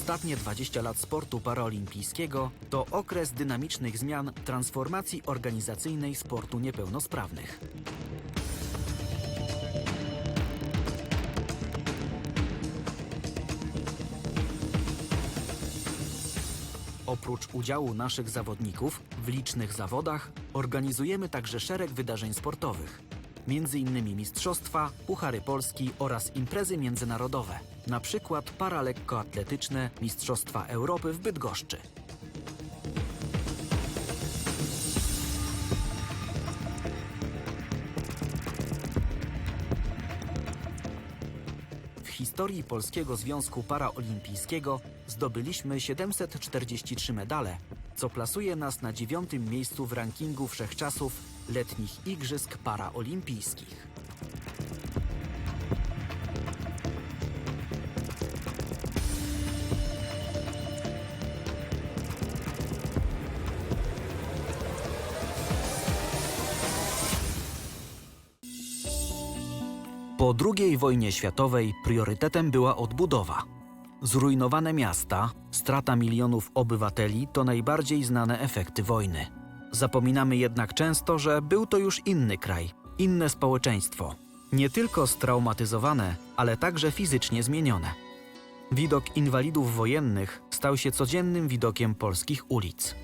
Ostatnie 20 lat sportu paraolimpijskiego to okres dynamicznych zmian transformacji organizacyjnej sportu niepełnosprawnych. Oprócz udziału naszych zawodników w licznych zawodach, organizujemy także szereg wydarzeń sportowych. Innymi mistrzostwa, puchary Polski oraz imprezy międzynarodowe, na przykład paralekkoatletyczne Mistrzostwa Europy w Bydgoszczy. W historii Polskiego Związku Paraolimpijskiego zdobyliśmy 743 medale, co plasuje nas na dziewiątym miejscu w rankingu wszechczasów letnich Igrzysk Paraolimpijskich. Po II wojnie światowej priorytetem była odbudowa. Zrujnowane miasta, strata milionów obywateli to najbardziej znane efekty wojny. Zapominamy jednak często, że był to już inny kraj, inne społeczeństwo. Nie tylko straumatyzowane, ale także fizycznie zmienione. Widok inwalidów wojennych stał się codziennym widokiem polskich ulic.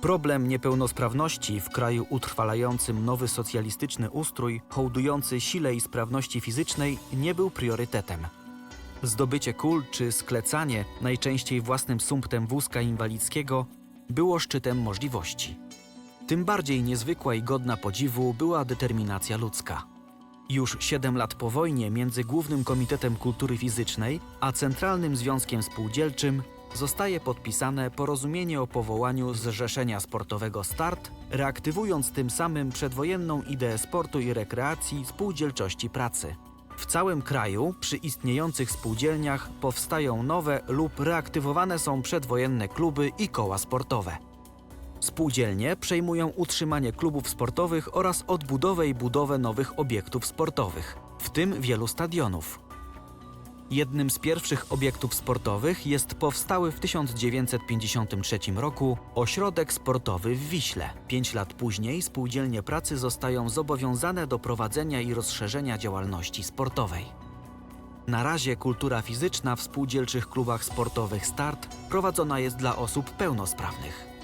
Problem niepełnosprawności w kraju utrwalającym nowy socjalistyczny ustrój, hołdujący sile i sprawności fizycznej, nie był priorytetem. Zdobycie kul czy sklecanie, najczęściej własnym sumptem wózka inwalidzkiego, było szczytem możliwości. Tym bardziej niezwykła i godna podziwu była determinacja ludzka. Już siedem lat po wojnie między Głównym Komitetem Kultury Fizycznej a Centralnym Związkiem Spółdzielczym zostaje podpisane porozumienie o powołaniu Zrzeszenia Sportowego Start, reaktywując tym samym przedwojenną ideę sportu i rekreacji spółdzielczości pracy. W całym kraju przy istniejących spółdzielniach powstają nowe lub reaktywowane są przedwojenne kluby i koła sportowe. Spółdzielnie przejmują utrzymanie klubów sportowych oraz odbudowę i budowę nowych obiektów sportowych, w tym wielu stadionów. Jednym z pierwszych obiektów sportowych jest powstały w 1953 roku ośrodek sportowy w Wiśle. Pięć lat później spółdzielnie pracy zostają zobowiązane do prowadzenia i rozszerzenia działalności sportowej. Na razie kultura fizyczna w spółdzielczych klubach sportowych Start prowadzona jest dla osób pełnosprawnych.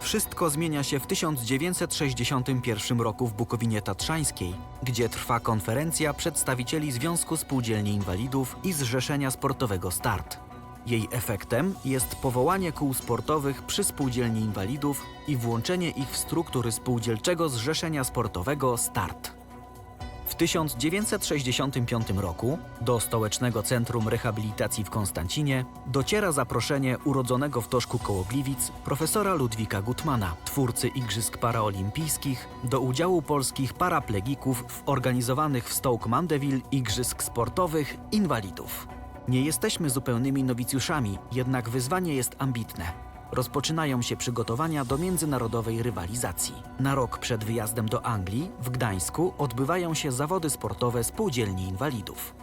Wszystko zmienia się w 1961 roku w Bukowinie Tatrzańskiej, gdzie trwa konferencja przedstawicieli Związku Spółdzielni Inwalidów i Zrzeszenia Sportowego Start. Jej efektem jest powołanie kół sportowych przy Spółdzielni Inwalidów i włączenie ich w struktury Spółdzielczego Zrzeszenia Sportowego Start. W 1965 roku do Stołecznego Centrum Rehabilitacji w Konstancinie dociera zaproszenie urodzonego w Toszku koło Gliwic profesora Ludwika Gutmana, twórcy Igrzysk Paraolimpijskich, do udziału polskich paraplegików w organizowanych w Stoke Mandeville Igrzysk Sportowych Inwalidów. Nie jesteśmy zupełnymi nowicjuszami, jednak wyzwanie jest ambitne. Rozpoczynają się przygotowania do międzynarodowej rywalizacji. Na rok przed wyjazdem do Anglii, w Gdańsku, odbywają się zawody sportowe spółdzielni inwalidów.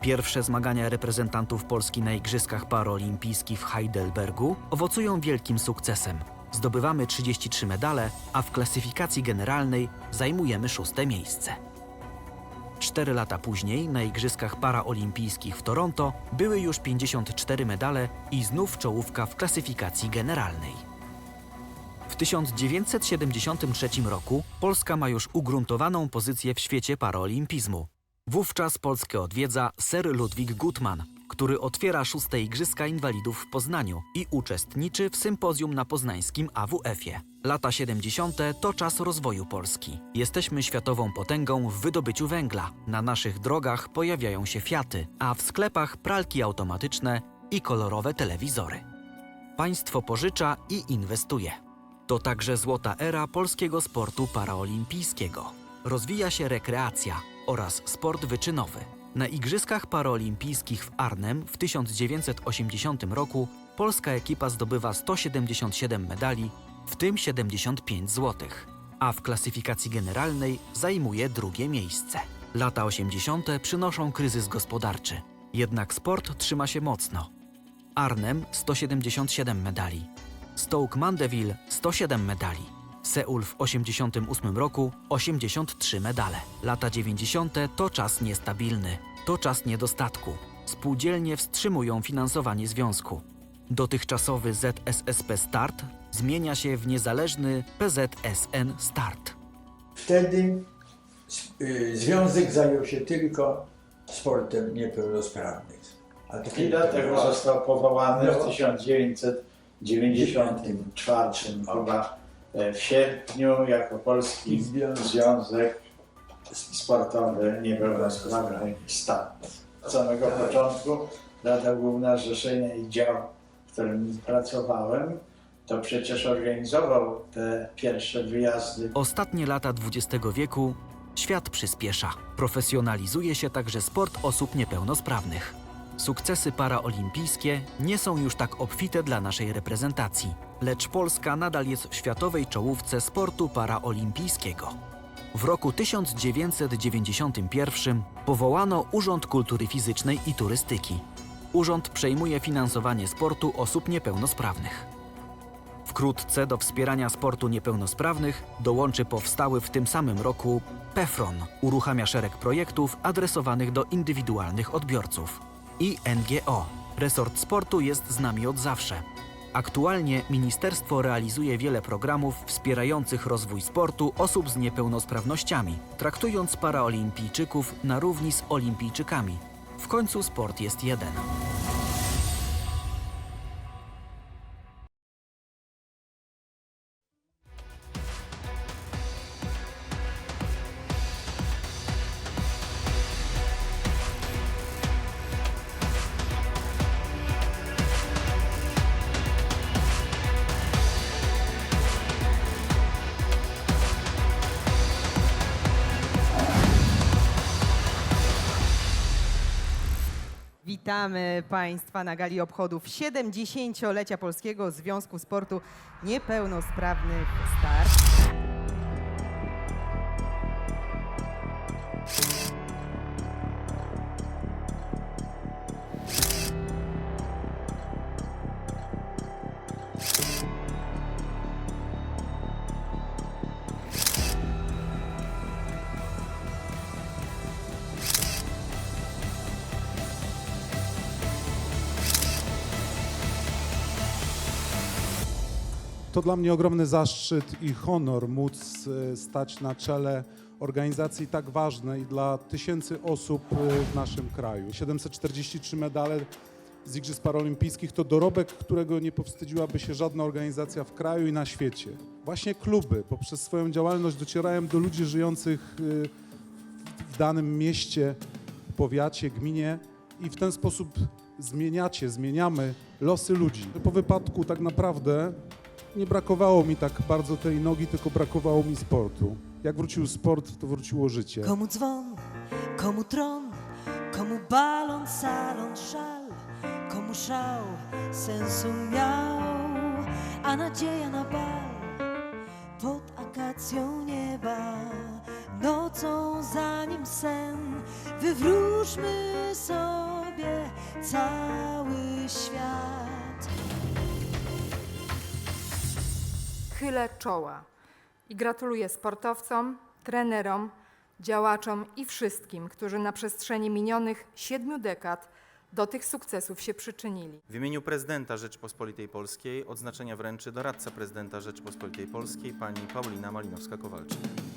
Pierwsze zmagania reprezentantów Polski na Igrzyskach Paraolimpijskich w Heidelbergu owocują wielkim sukcesem. Zdobywamy 33 medale, a w klasyfikacji generalnej zajmujemy szóste miejsce. Cztery lata później na Igrzyskach Paraolimpijskich w Toronto były już 54 medale i znów czołówka w klasyfikacji generalnej. W 1973 roku Polska ma już ugruntowaną pozycję w świecie paraolimpizmu. Wówczas Polskę odwiedza Sir Ludwik Gutmann, który otwiera szóste Igrzyska Inwalidów w Poznaniu i uczestniczy w sympozjum na poznańskim AWF-ie. Lata 70. to czas rozwoju Polski. Jesteśmy światową potęgą w wydobyciu węgla. Na naszych drogach pojawiają się Fiaty, a w sklepach pralki automatyczne i kolorowe telewizory. Państwo pożycza i inwestuje. To także złota era polskiego sportu paraolimpijskiego. Rozwija się rekreacja oraz sport wyczynowy. Na Igrzyskach Paraolimpijskich w Arnhem w 1980 roku polska ekipa zdobywa 177 medali, w tym 75 złotych, a w klasyfikacji generalnej zajmuje drugie miejsce. Lata 80. przynoszą kryzys gospodarczy, jednak sport trzyma się mocno. Arnhem 177 medali, Stoke Mandeville 107 medali, Seul w 88 roku 83 medale. Lata 90. to czas niestabilny, to czas niedostatku. Spółdzielnie wstrzymują finansowanie związku. Dotychczasowy ZSSP Start zmienia się w niezależny PZSN Start. Wtedy y, związek zajął się tylko sportem niepełnosprawnych. A I kiedy dlatego to- został powołany No. w 1994 chyba e, w sierpniu jako Polski Związek. Sportowy Niepełnosprawnych Start. Od samego początku Rada Główna Zrzeszenia i dział, w którym pracowałem, to przecież organizował te pierwsze wyjazdy Ostatnie lata XX wieku świat przyspiesza. Profesjonalizuje się także sport osób niepełnosprawnych. Sukcesy paraolimpijskie nie są już tak obfite dla naszej reprezentacji, lecz Polska nadal jest w światowej czołówce sportu paraolimpijskiego. W roku 1991 powołano Urząd Kultury Fizycznej i Turystyki. Urząd przejmuje finansowanie sportu osób niepełnosprawnych. Wkrótce do wspierania sportu niepełnosprawnych dołączy powstały w tym samym roku PEFRON. Uruchamia szereg projektów adresowanych do indywidualnych odbiorców. I NGO. Resort sportu jest z nami od zawsze. Aktualnie ministerstwo realizuje wiele programów wspierających rozwój sportu osób z niepełnosprawnościami, traktując paraolimpijczyków na równi z olimpijczykami. W końcu sport jest jeden. Witamy Państwa na gali obchodów 70-lecia Polskiego Związku Sportu Niepełnosprawnych Start. To dla mnie ogromny zaszczyt i honor móc e, stać na czele organizacji tak ważnej dla tysięcy osób e, w naszym kraju. 743 medale z Igrzysk Paralimpijskich to dorobek, którego nie powstydziłaby się żadna organizacja w kraju i na świecie. Właśnie kluby poprzez swoją działalność docierają do ludzi żyjących e, w danym mieście, powiacie, gminie i w ten sposób zmieniacie, zmieniamy losy ludzi. Po wypadku tak naprawdę nie brakowało mi tak bardzo tej nogi, tylko brakowało mi sportu. Jak wrócił sport, to wróciło życie. Komu dzwon, komu tron, komu balon, salon, szal, komu szał sensu miał, a nadzieja na bal pod akacją nieba. Nocą zanim sen, wywróżmy sobie cały świat. Chylę czoła i gratuluję sportowcom, trenerom, działaczom i wszystkim, którzy na przestrzeni minionych siedmiu dekad do tych sukcesów się przyczynili. W imieniu prezydenta Rzeczypospolitej Polskiej odznaczenia wręczy doradca prezydenta Rzeczypospolitej Polskiej pani Paulina Malinowska-Kowalczyk.